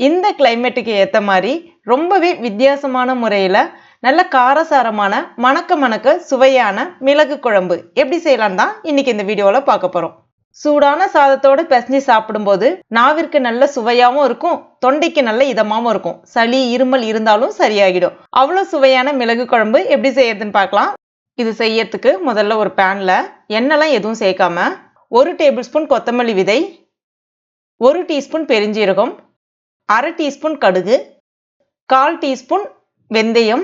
இந்த கிளைமேட்டுக்கு ஏற்ற மாதிரி ரொம்பவே வித்தியாசமான முறையில் நல்ல காரசாரமான மணக்க மணக்க சுவையான மிளகு குழம்பு எப்படி செய்யலாம் தான் இன்னைக்கு இந்த வீடியோவில் பார்க்க போகிறோம் சூடான சாதத்தோடு பிசைஞ்சு சாப்பிடும்போது நாவிற்கு நல்ல சுவையாகவும் இருக்கும் தொண்டைக்கு நல்ல இதமாகவும் இருக்கும். சளி இருமல் இருந்தாலும் சரியாகிடும். அவ்வளோ சுவையான மிளகு குழம்பு எப்படி செய்யறதுன்னு பார்க்கலாம். இது செய்யறதுக்கு முதல்ல ஒரு பேனில் எண்ணெய்லாம் எதுவும் சேர்க்காம ஒரு டேபிள் ஸ்பூன் கொத்தமல்லி விதை ஒரு டீஸ்பூன் பெருஞ்சீரகம் அரை டீஸ்பூன் கடுகு கால் டீஸ்பூன் வெந்தயம்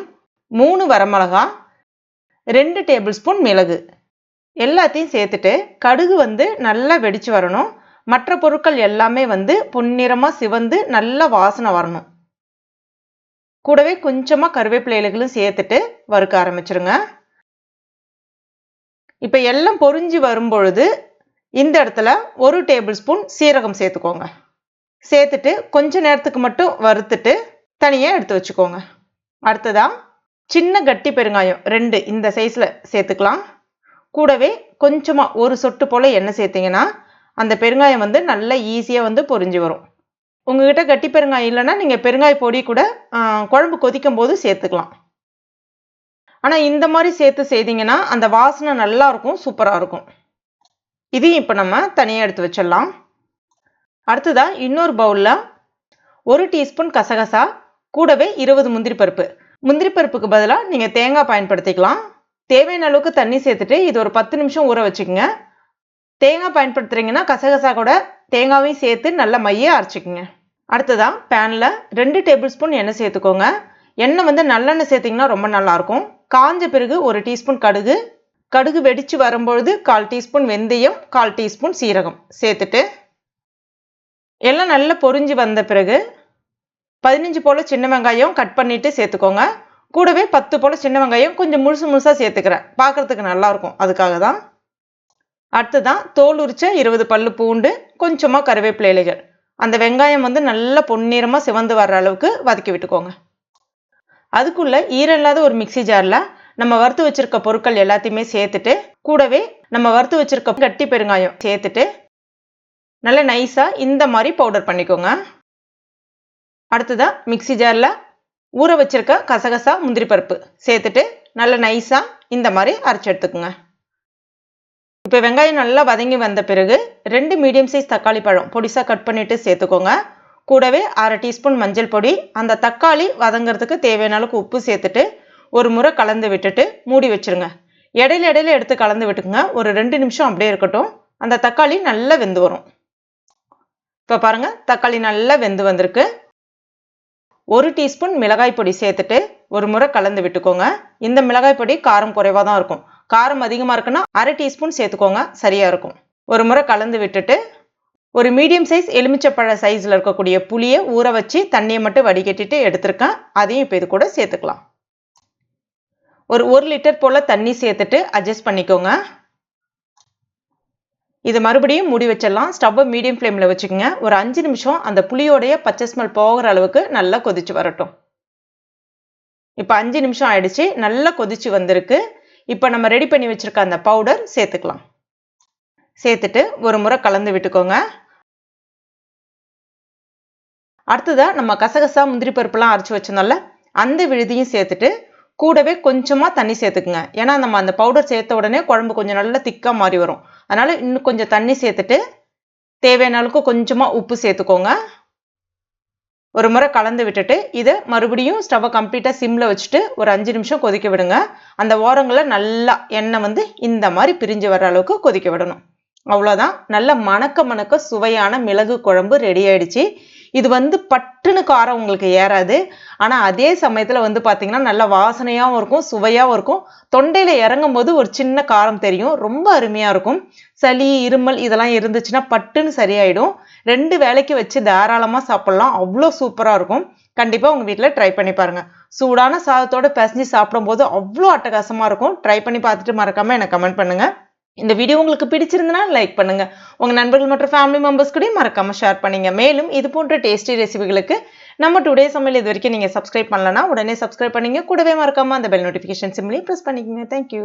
மூணு வரமிளகா ரெண்டு டேபிள் ஸ்பூன் மிளகு. எல்லாத்தையும் சேர்த்துட்டு கடுகு வந்து நல்லா வெடிச்சு வரணும். மற்ற பொருட்கள் எல்லாமே வந்து பொன்னிறமாக சிவந்து நல்ல வாசனை வரணும். கூடவே கொஞ்சமாக கருவேப்பிலை இலைகளும் சேர்த்துட்டு வறுக்க ஆரம்பிச்சிருங்க. இப்போ எல்லாம் பொரிஞ்சு வரும்பொழுது இந்த இடத்துல ஒரு டேபிள் ஸ்பூன் சீரகம் சேர்த்துக்கோங்க. சேர்த்துட்டு கொஞ்ச நேரத்துக்கு மட்டும் வறுத்துட்டு தனியாக எடுத்து வச்சுக்கோங்க. அடுத்ததாக சின்ன கட்டி பெருங்காயம் ரெண்டு இந்த சைஸில் சேர்த்துக்கலாம். கூடவே கொஞ்சமாக ஒரு சொட்டு போல் எண்ணெய் சேர்த்திங்கன்னா அந்த பெருங்காயம் வந்து நல்லா ஈஸியாக வந்து பொரிஞ்சு வரும். உங்ககிட்ட கட்டி பெருங்காயம் இல்லைன்னா நீங்கள் பெருங்காய பொடி கூட குழம்பு கொதிக்கும் போது சேர்த்துக்கலாம். ஆனால் இந்த மாதிரி சேர்த்து செய்தீங்கன்னா அந்த வாசனை நல்லா இருக்கும் சூப்பராக இருக்கும். இதையும் இப்போ நம்ம தனியாக எடுத்து வச்சிடலாம். அடுத்ததாக இன்னொரு பவுலில் ஒரு டீஸ்பூன் கசகசா கூடவே இருபது முந்திரி பருப்பு. முந்திரி பருப்புக்கு பதிலாக நீங்கள் தேங்காய் பயன்படுத்திக்கலாம். தேவையான அளவுக்கு தண்ணி சேர்த்துட்டு இது ஒரு பத்து நிமிஷம் ஊற வச்சுக்கோங்க. தேங்காய் பயன்படுத்துகிறீங்கன்னா கசகசா கூட தேங்காவையும் சேர்த்து நல்லா மைய அரைச்சிக்கோங்க. அடுத்ததாக பேனில் ரெண்டு டேபிள் ஸ்பூன் எண்ணெய் சேர்த்துக்கோங்க. எண்ணெய் வந்து நல்லெண்ணெய் சேர்த்திங்கன்னா ரொம்ப நல்லாயிருக்கும் காஞ்ச பிறகு ஒரு டீஸ்பூன் கடுகு. கடுகு வெடித்து வரும்பொழுது கால் டீஸ்பூன் வெந்தயம் கால் டீஸ்பூன் சீரகம் சேர்த்துட்டு எல்லாம் நல்லா பொரிஞ்சு வந்த பிறகு பதினஞ்சு போல் சின்ன வெங்காயம் கட் பண்ணிவிட்டு சேர்த்துக்கோங்க. கூடவே பத்து போல் சின்ன வெங்காயம் கொஞ்சம் முழுசு முழுசாக சேர்த்துக்கிறேன். பார்க்குறதுக்கு நல்லாயிருக்கும் அதுக்காக தான். அடுத்ததான் தோல் உரிச்ச இருபது பல்லு பூண்டு கொஞ்சமாக கருவேப்பிலை இலைகள். அந்த வெங்காயம் வந்து நல்லா பொன்னிறமாக சிவந்து வர்ற அளவுக்கு வதக்கி விட்டுக்கோங்க. அதுக்குள்ளே ஈரல்லாத இல்லாத ஒரு மிக்சி ஜாரில் நம்ம வறுத்து வச்சுருக்க பொருட்கள் எல்லாத்தையுமே சேர்த்துட்டு கூடவே நம்ம வறுத்து வச்சுருக்க கட்டி பெருங்காயம் சேர்த்துட்டு நல்லா நைஸாக இந்த மாதிரி பவுடர் பண்ணிக்கோங்க. அடுத்ததாக மிக்சி ஜாரில் ஊற வச்சிருக்க கசகசா முந்திரி பருப்பு சேர்த்துட்டு நல்லா நைஸாக இந்த மாதிரி அரைச்சி எடுத்துக்கோங்க. இப்போ வெங்காயம் நல்லா வதங்கி வந்த பிறகு ரெண்டு மீடியம் சைஸ் தக்காளி பழம் பொடிசாக கட் பண்ணிவிட்டு சேர்த்துக்கோங்க. கூடவே அரை டீஸ்பூன் மஞ்சள் பொடி அந்த தக்காளி வதங்கிறதுக்கு தேவையான அளவுக்கு உப்பு சேர்த்துட்டு ஒரு முறை கலந்து விட்டுட்டு மூடி வச்சுருங்க. இடையில இடையில எடுத்து கலந்து விட்டுக்குங்க. ஒரு ரெண்டு நிமிஷம் அப்படியே இருக்கட்டும். அந்த தக்காளி நல்லா வெந்து வரும். இப்போ பாருங்கள் தக்காளி நல்லா வெந்து வந்திருக்கு. ஒரு டீஸ்பூன் மிளகாய் பொடி சேர்த்துட்டு ஒரு முறை கலந்து விட்டுக்கோங்க. இந்த மிளகாய் பொடி காரம் குறைவாக தான் இருக்கும். காரம் அதிகமாக இருக்குன்னா அரை டீஸ்பூன் சேர்த்துக்கோங்க சரியாக இருக்கும். ஒரு முறை கலந்து விட்டுட்டு ஒரு மீடியம் சைஸ் எலுமிச்சப்பழ சைஸில் இருக்கக்கூடிய புளியை ஊற வச்சு தண்ணியை மட்டும் வடிகட்டிட்டு எடுத்திருக்கேன். அதையும் இப்போ இது கூட சேர்த்துக்கலாம். ஒரு ஒரு லிட்டர் போல் தண்ணி சேர்த்துட்டு அட்ஜஸ்ட் பண்ணிக்கோங்க. இது மறுபடியும் மூடி வச்சிடலாம். ஸ்டவ்வை மீடியம் ஃப்ளேமில் வச்சுக்கோங்க. ஒரு அஞ்சு நிமிஷம் அந்த புளியோடைய பச்சை ஸ்மெல் போகிற அளவுக்கு நல்லா கொதிச்சு வரட்டும். இப்போ அஞ்சு நிமிஷம் ஆயிடுச்சு. நல்லா கொதிச்சு வந்திருக்கு. இப்போ நம்ம ரெடி பண்ணி வச்சுருக்க அந்த பவுடர் சேர்த்துக்கலாம். சேர்த்துட்டு ஒரு முறை கலந்து விட்டுக்கோங்க. அடுத்ததாக நம்ம கசகசா முந்திரி பருப்புலாம் அரைச்சி வச்சிருந்தோம்ல அந்த விழுதியும் சேர்த்துட்டு கூடவே கொஞ்சமாக தண்ணி சேர்த்துக்குங்க. ஏன்னா நம்ம அந்த பவுடர் சேர்த்த உடனே குழம்பு கொஞ்சம் நல்லா திக்காக மாறி வரும். அதனால் இன்னும் கொஞ்சம் தண்ணி சேர்த்துட்டு தேவையான அளவுக்கு கொஞ்சமாக உப்பு சேர்த்துக்கோங்க. ஒரு முறை கலந்து விட்டுட்டு இதை மறுபடியும் ஸ்டவ்வை கம்ப்ளீட்டாக சிம்மில் வச்சுட்டு ஒரு அஞ்சு நிமிஷம் கொதிக்க விடுங்க. அந்த ஓரங்களை நல்லா எண்ணெய் வந்து இந்த மாதிரி பிரிஞ்சு வர அளவுக்கு கொதிக்க விடணும். அவ்வளோதான் நல்ல மணக்க மணக்க சுவையான மிளகு குழம்பு ரெடி ஆயிடுச்சு. இது வந்து பட்டுன்னு காரம் உங்களுக்கு ஏறாது. ஆனால் அதே சமயத்தில் வந்து பார்த்தீங்கன்னா நல்ல வாசனையாகவும் இருக்கும் சுவையாகவும் இருக்கும். தொண்டையில் இறங்கும் போது ஒரு சின்ன காரம் தெரியும் ரொம்ப அருமையாக இருக்கும். சளி இருமல் இதெல்லாம் இருந்துச்சுன்னா பட்டுன்னு சரியாயிடும். ரெண்டு வேலைக்கு வச்சு தாராளமாக சாப்பிட்லாம் அவ்வளோ சூப்பராக இருக்கும். கண்டிப்பாக உங்கள் வீட்டில் ட்ரை பண்ணி பாருங்கள் சூடான சாதத்தோடு பிசைஞ்சு சாப்பிடும்போது அவ்வளோ அட்டகாசமாக இருக்கும். ட்ரை பண்ணி பார்த்துட்டு மறக்காமல் எனக்கு கமெண்ட் பண்ணுங்கள் இந்த வீடியோ உங்களுக்கு பிடிச்சிருந்தனா லைக் பண்ணுங்க. உங்க நண்பர்கள் மற்றும் ஃபேமிலி மெம்பர்ஸ் கூட மறக்காம ஷேர் பண்ணுங்க. மேலும் இது போன்ற டேஸ்டி ரெசிபிகளுக்கு நம்ம டுடே சமையல் இது வரைக்கும் நீங்க சப்ஸ்கிரைப் பண்ணலன்னா உடனே சப்ஸ்கிரைப் பண்ணீங்க. கூடவே மறக்காம அந்த பெல் நோட்டிஃபிகேஷன் சிம்லையும் ப்ரெஸ் பண்ணிக்கோங்க. Thank you